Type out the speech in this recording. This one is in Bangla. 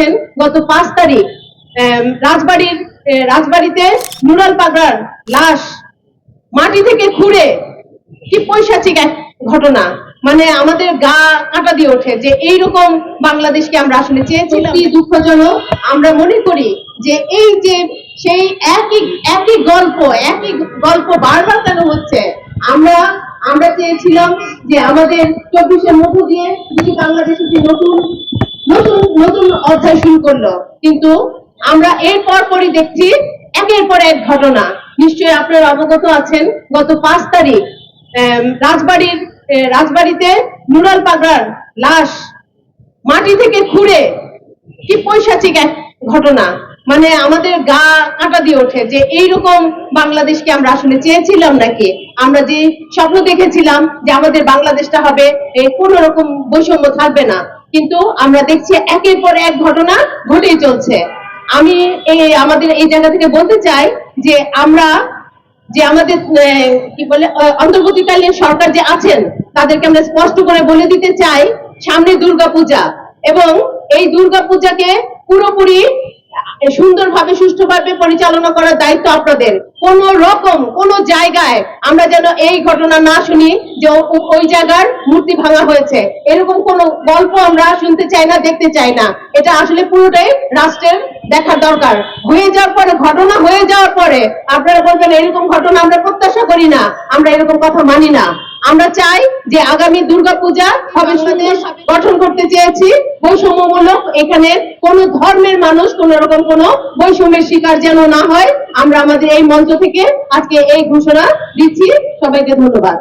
আছেন গত পাঁচ তারিখ। রাজবাড়ির রাজবাড়িতে নুরাল পাগড়ার লাশ মাটি থেকে খুঁড়ে। কি পৈশাচিক এক ঘটনা। মানে আমাদের গা কাটা দিয়ে ওঠে যে এইরকম বাংলাদেশকে আমরা আসলে চেয়েছিলাম। কি দুঃখজনক। আমরা মনে করি যে এই যে সেই একই একই গল্প একই গল্প বারবার কেন হচ্ছে? আমরা আমরা চেয়েছিলাম যে আমাদের চব্বিশের মধ্য দিয়ে দুটি বাংলাদেশ একটি নতুন নতুন নতুন অধ্যায় শুরু করল। কিন্তু আমরা এর পর পরই দেখছি একের পর এক ঘটনা। নিশ্চয়ই আপনারা অবগত আছেন, গত পাঁচ তারিখ রাজবাড়ির রাজবাড়িতে নুরাল পাগড়ার লাশ মাটি থেকে খুঁড়ে, কি পৈশাচিক এক ঘটনা। মানে আমাদের গা কাটা দিয়ে ওঠে যে এইরকম বাংলাদেশকে আমরা আসলে চেয়েছিলাম নাকি? আমরা যে স্বপ্ন দেখেছিলাম যে আমাদের বাংলাদেশটা হবে, এই কোন রকম বৈষম্য থাকবে না। কিন্তু আমরা দেখছি একের পর এক ঘটনা ঘটেই চলছে। আমি এই আমাদের এই জায়গা থেকে বলতে চাই যে আমরা যে আমাদের কি বলে অন্তর্বর্তীকালীন সরকার যে আছেন, তাদেরকে আমরা স্পষ্ট করে বলে দিতে চাই সামনে দুর্গাপূজা। এবং এই দুর্গাপূজাকে পুরোপুরি সুন্দরভাবে, সুষ্ঠুভাবে পরিচালনা করার দায়িত্ব আপনাদের। কোন রকম, কোন জায়গায় আমরা যেন এই ঘটনা না শুনি যে ওই জায়গার মূর্তি ভাঙা হয়েছে। এরকম কোন গল্প আমরা শুনতে চাই না, দেখতে চাই না। এটা আসলে পুরোটাই রাষ্ট্রের দেখার দরকার। হয়ে যাওয়ার পরে, ঘটনা হয়ে যাওয়ার পরে আপনারা বলবেন, এরকম ঘটনা আমরা প্রত্যাশা করি না। আমরা এরকম কথা মানি না। আমরা চাই যে আগামী দুর্গাপূজা হবে গঠন করতে চেয়েছি। বৈষম্যমূলক এখানে কোন ধর্মের মানুষ কোন রকম কোন বৈষম্যের শিকার যেন না হয়, আমরা আমাদের এই মঞ্চ থেকে আজকে এই ঘোষণা দিচ্ছি। সবাইকে ধন্যবাদ।